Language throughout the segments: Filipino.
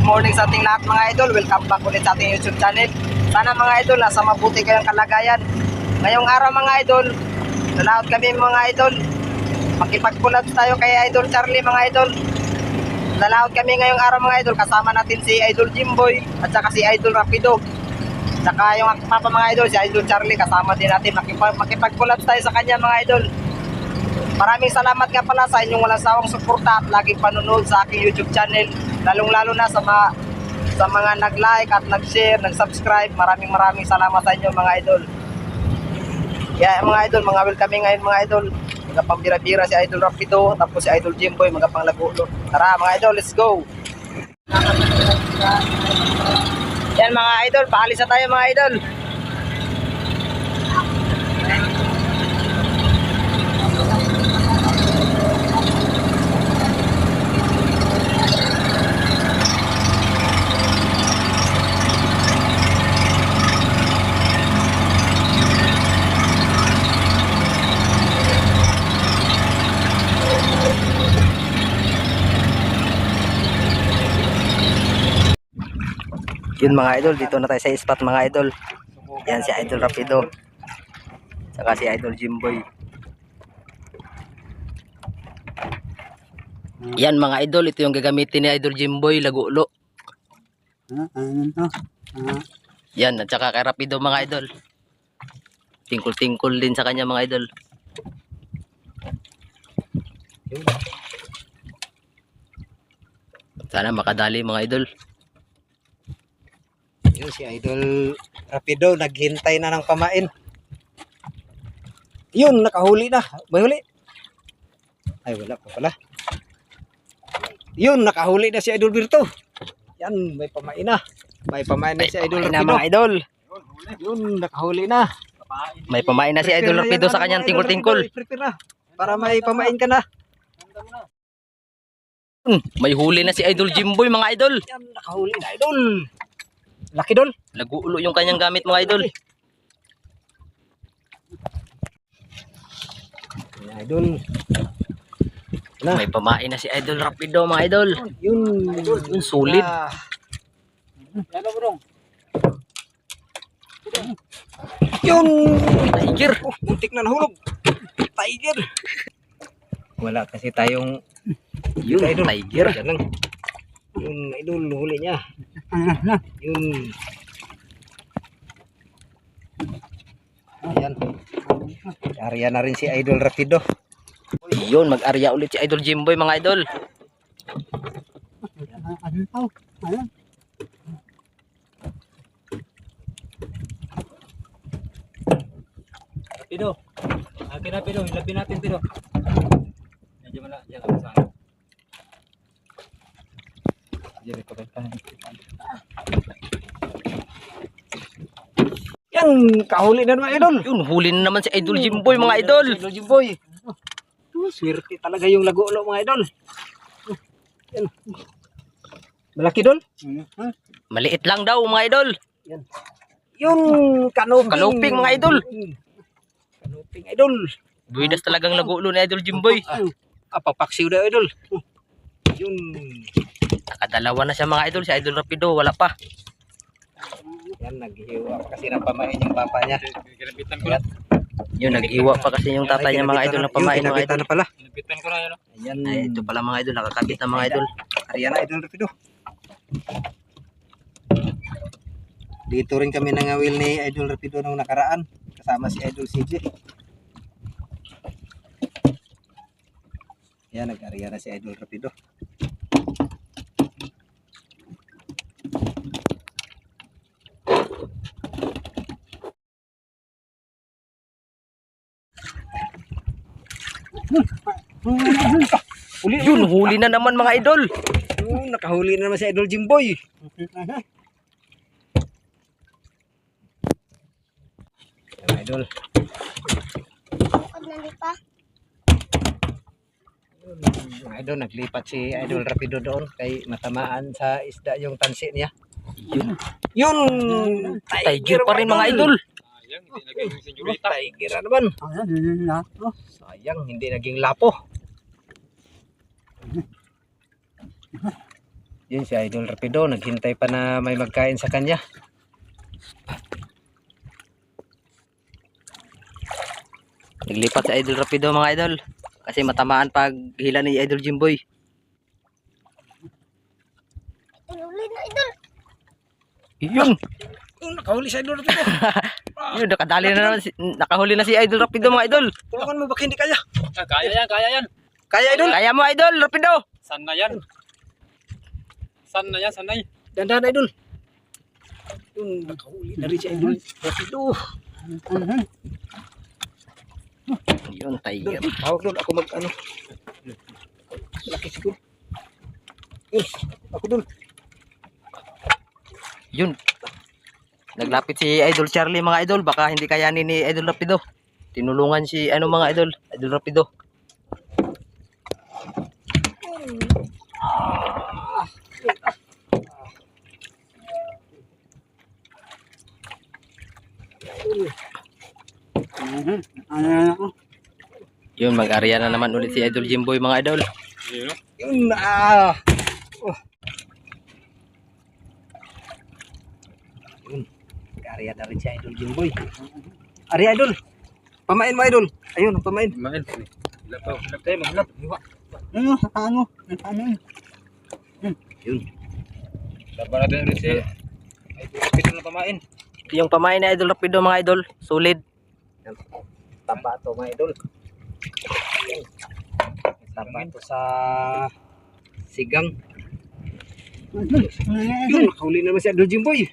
good morning sa ating lahat mga idol. Welcome back ulit sa ating YouTube channel. Sana mga idol, nasa mabuti kayong kalagayan. Ngayong araw mga idol, nalaot kami mga idol. Makipag-collab tayo kay Idol Charlie mga idol. Nalaot kami ngayong araw mga idol. Kasama natin si Idol Jimboy at saka si Idol Rapido. Saka yung papa mga idol, si Idol Charlie, kasama din natin. Makipag, makipag-collab tayo sa kanya mga idol. Maraming salamat nga pala sa inyong walang sawang suporta at laging panonood sa aking YouTube channel. Lalong-lalo na sa mga sa mga nag-like at nag-share, nag-subscribe. Maraming maraming salamat sa inyo mga idol. Kaya mga idol, mga welcome ngayon mga idol. Mga pambira-bira si Idol Rapido, tapos si Idol Jimboy, mga pang lagulo. Tara mga idol, let's go! Yan mga idol, paalis na tayo mga idol. Yun mga idol, dito na tayo sa spot mga idol. Yan si Idol Rapido. Saka si Idol Jimboy. Yan mga idol, ito yung gagamitin ni Idol Jimboy, lagulo. Yan, at saka kay Rapido mga idol. Tingkol-tingkol din sa kanya mga idol. Sana makadali mga idol. Yun si Idol Rapido, naghintay na ng pamain. Yun, nakahuli na. May huli? Ay, wala pa pala. Yun, nakahuli na si Idol Birto. Yan, may pamain na. May pamain na si Idol na Rapido. mga idol. Yun, nakahuli na. May pamain na si Idol na Rapido sa kanyang tingkol-tingkol. Na. Para may pamain ka na. Hmm, may huli na si Idol Jimboy mga idol. Yan, nakahuli na Idol. Laki dol. Lagulo yung kanyang gamit mga idol. Yan, Idol. Na, May pamain na si Idol Rapido mga idol. yun. Yung sulit. Ah. Ano bro? Yun! Tiger. Oh, muntik na nahulog. Tiger. Wala kasi tayong Yun, idol. tiger. Yan lang. Yun, idol, huli niya. Yun. Ayan. Arya na rin si Idol Rapido. Yun, mag-arya ulit si Idol Jimboy mga idol. Pido. Akin na Pido, ilabi natin Pido. Medyo mala, diyan lang sa. Diyan ko pa. Yan, kahuli na naman idol. Yun, huli na naman si Idol Jimboy mga idol. Idol Jimboy. Oh, swerte talaga yung lagulo mga idol. Oh, Yan. Malaki dol? Maliit lang daw mga idol. Yan. Yung kanoping. Kanoping, mga idol. Kanoping idol. Buidas talagang lagulo ni Idol Jimboy. Ah, papaksiw daw idol. Yun. Nakadalawa na siya mga idol. Si Idol Rapido, wala pa. Yan, naghihiwa pa kasi ng pamain yung papa niya. Kinabitan ko na. Yun, nag-iwa pa kasi yung tatay niya mga idol ng pamain mga idol. na pala. Kinabitan ko na yun. oh. Ayan. Ay, ito pala mga idol, nakakabit na mga idol. Ariana idol rapido. Dito rin kami nangawil ni Idol Rapido nung nakaraan. Kasama si Idol CJ. Yan, nag-ariya na si Idol Rapido. Uli, Yun, huli na naman mga idol. Oh, nakahuli na naman si Idol Jimboy. Yan, Idol. Yung Idol, naglipat si Idol Rapido doon kay matamaan sa isda yung tansi niya. Yun, Yun! tiger pa rin mga idol. Sayang, hindi naging yung senyorita. Tiger na naman. Sayang, hindi naging lapo. Yun si Idol Rapido, naghintay pa na may magkain sa kanya. Naglipat sa Idol Rapido mga idol. Kasi matamaan pag hila ni Idol Jimboy. Yun, Oh, nakahuli si Idol Rapido. yun nakadali na naman si, nakahuli na si Idol Rapido mga idol. Tulungan mo, baka hindi kaya. Ah, kaya yan, kaya yan. Kaya Idol? Kaya mo Idol Rapido. San na yan? San na yan, sanay. Dandan Idol. Yun, nakahuli na rin si Idol Rapido. Yun, tiger. Hawak doon, ako mag ano. Laki siguro. Yun, ako doon. Yun. Naglapit si Idol Charlie mga idol. Baka hindi kayanin ni Idol Rapido. Tinulungan si ano mga idol. Idol Rapido. Yun, mag-arya na naman ulit si Idol Jimboy mga idol. Yun, no? Yun, ah. Oh. Yun, kariya na rin si Idol Jimboy. Ari Idol, pamain mo Idol. Ayun, pamain. Main. Hilap tayo, hilap tayo, maghilap. Hiwa. Ano, ano, ano. Yun. Laban natin rin si Idol Rapido na pamain. Yung pamain ni Idol Rapido mga idol. Solid. Taba to mga Idol. Taba to sa sigang. Yun, kahuli na naman si Idol Jimboy.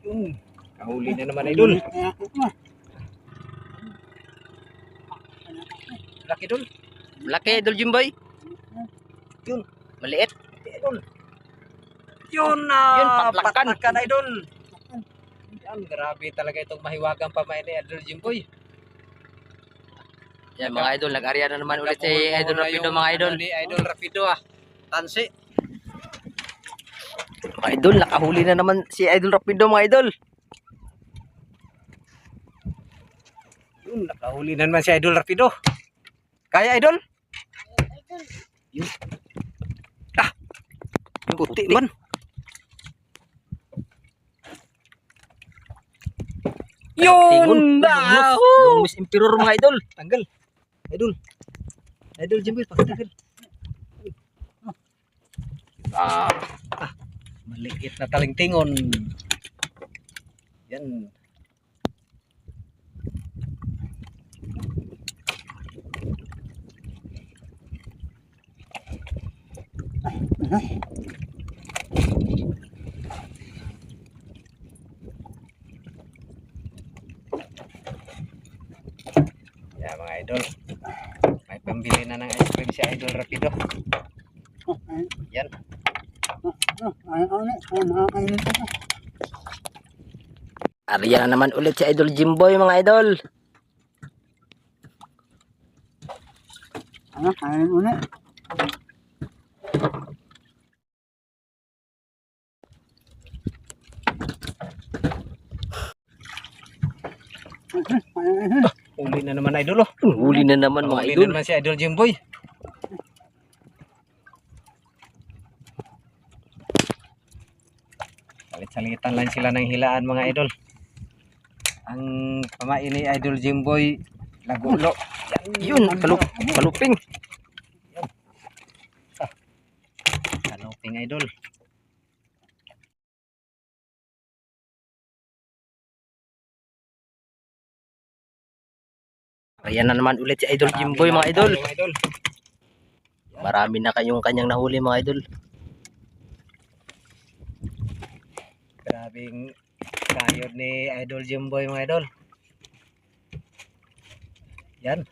Yun, kahuli na naman Idol. Laki Idol. Laki Idol Jimboy. Yun. Maliit. Idol. Yun na, Yun, patlakan. patlakan, idol. Yan, grabe talaga itong mahiwagang pamain ni Idol Jimboy. Yan mga idol, nag-arya na naman ulit si Idol Rapido mga idol. Ni Idol Rapido ah. Tansi. Mga idol, nakahuli na naman si Idol Rapido mga idol. Yun, nakahuli na naman si Idol Rapido. Kaya Idol? Yun. Ah, yung puti man. Yun na! Lumus Emperor mga idol. Tanggal. Idol. Idol Jimboy, pakitanggal. Ah, ah, maliit na talingtingon. Yan. Yan mga idol. May pambili na ng ice cream si Idol Rapido. Yan. Arya na naman ulit si Idol Jimboy mga idol. Uli na naman Idol oh. Huli na naman mga Uli idol. na naman si Idol Jimboy. Salit-salitan lang sila ng hilaan mga idol. Ang pamain ni Idol Jimboy, lagulo. Yun, kalup kaluping. Kaluping idol. Ayan na naman ulit si Idol Jimboy. Mga idol. Marami na kayong kanyang nahuli mga idol. Grabing kayod ni Idol Jimboy mga idol. Yan.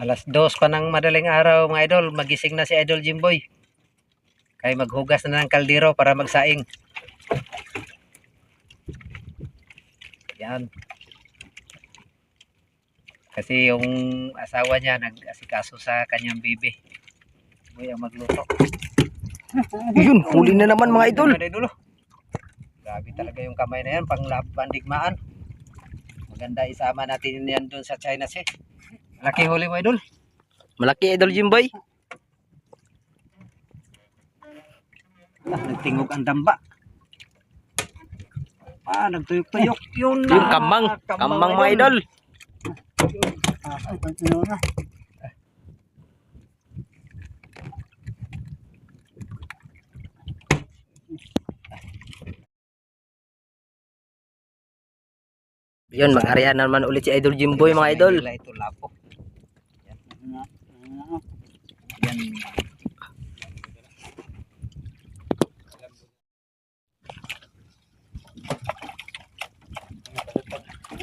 Alas dos pa ng madaling araw mga idol, magising na si Idol Jimboy. Kaya maghugas na ng kaldero para magsaing. Yan. Kasi yung asawa niya nag-asikaso sa kanyang bibi. Ang magluto. Yun, huli na naman mga idol. Mga. Grabe talaga yung kamay na yan, pang bandigmaan. Maganda isama natin yan doon sa China Sea. Laki huli mo idol. Malaki Idol Jimboy. Ah, nagtingog ang damba. Ah, nagtuyok-tuyok. Yun na. Yung kamang, kamang mga idol. Yun, mag-arihan naman ulit si Idol Jimboy mga idol. Ito lapo. Yan. Yan.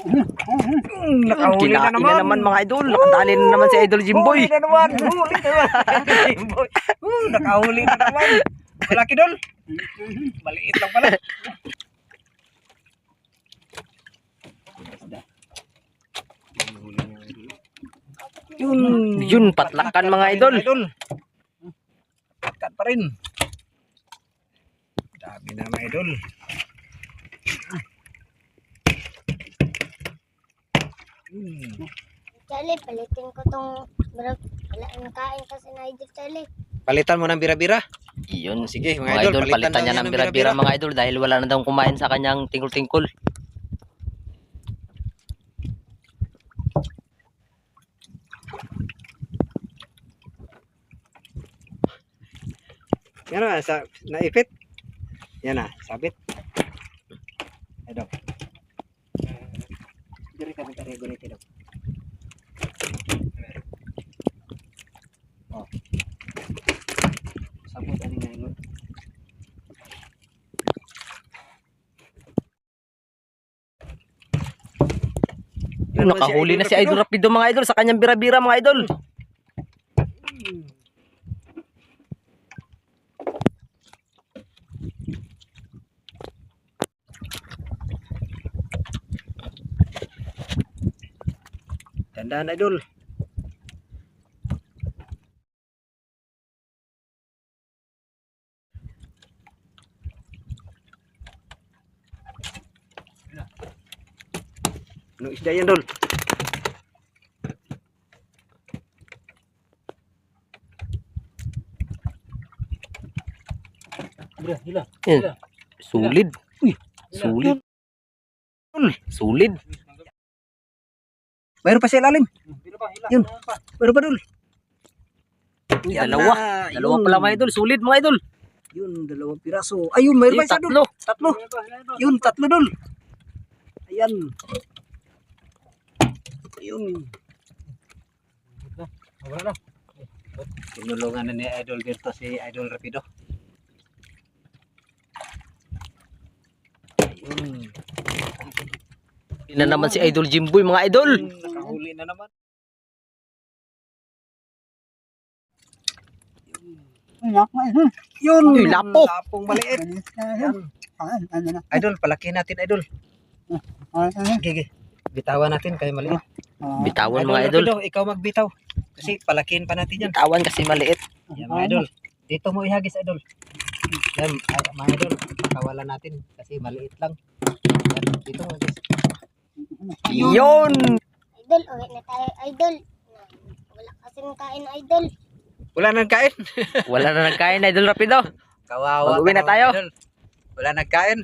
Mm, nakahuli na naman. na naman mga idol. Nakadali na naman si Idol Jimboy. Huli na naman. Huli na naman. Jimboy. Uh, nakahuli na naman. Malaki dol. Maliit lang pala. Yun. Yun, patlakan mga idol. Patlakan pa rin. Dami na mga idol. Hmm. Palitin ko tong bro. Wala nang kain kasi na idol Charlie. Palitan mo ng bira-bira. Yun, sige Mga mga idol, idol. palitan Palitan niya ng bira-bira. mga idol dahil wala na daw kumain sa kanyang tingkol-tingkol. Yan na, sa, naipit. Yan na, sabit. Ito. Diri ka magkari gunit ito. Oh. Sabot ani nga ilo. Yun, nakahuli na si Idol Rapido mga idol sa kanyang bira-bira mga idol. Tandaan idol. Ano isda yan, Dol? Bro, hila. Yun. Sulid. Uy, sulid. Sulid. Mayroon pa sa ilalim. Hila pa, hila. Yun. Mayroon pa, Dol. Yan Dalawa. na. Dalawa Yun. pala mga idol. Sulid mga idol. Yun, dalawang piraso. Ayun, mayroon pa isa, Dol. tatlo. Tatlo. Yun, tatlo, Dol. Ayan. Yun. Wala na. Tinulungan na ni Idol dito si Idol Rapido. Ayun. Yun na naman si Idol Jimboy mga idol. Na naman. Yun. Uy, lapo. Lapong maliit. Yan. Idol, palaki natin, Idol. Gigi. Bitawan natin kay maliit. Bitawan mga idol. Rapido, ikaw magbitaw. Kasi palakihin pa natin yan. Bitawan kasi maliit. Yan, mga idol. Dito mo ihagis, idol. Yan, mga idol. Kawalan natin kasi maliit lang. Yan, dito mo ihagis. Yun. Idol, uwi na tayo idol. Wala kasing kain idol. Wala nang kain. Wala na nagkain Idol Rapido. Kawawa. Mag-uwi na tayo. idol. Wala nagkain.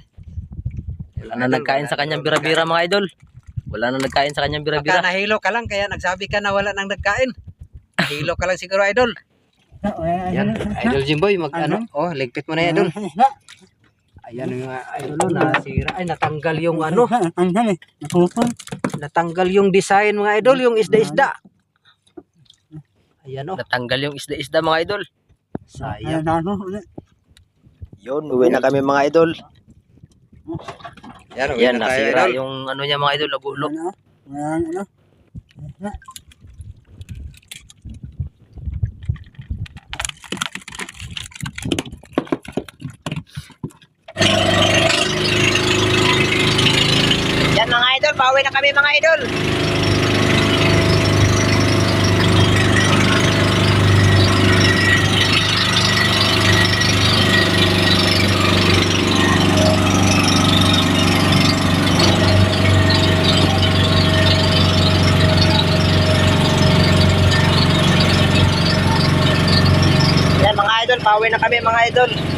Wala na nagkain sa kanyang bira-bira mga idol. Wala na nagkain sa kanyang Baka bira-bira. nahilo ka lang kaya nagsabi ka na wala nang nagkain. Nahilo ka lang siguro, idol. Yan, idol Jimboy, mag ano? Oh, ligpit mo na yan, idol. Ayan yung idol, oh, nasira. Ay, natanggal yung ano, natanggal yung design mga idol, yung isda-isda. Ayan oh, Natanggal yung isda-isda mga idol. sayang. Yun, uwi na kami mga idol. Yan, uwi Yan, na tayo, nasira yung ano niya mga idol, lagulo. Yan mga pauwi na kami mga idol. Yan mga idol, pauwi na kami mga idol.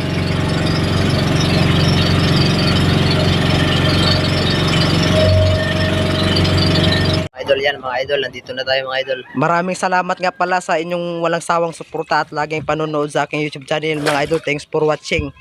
Mga idol, nandito na tayo mga idol. Maraming salamat nga pala sa inyong walang sawang suporta at laging panonood sa aking YouTube channel mga idol. Thanks for watching.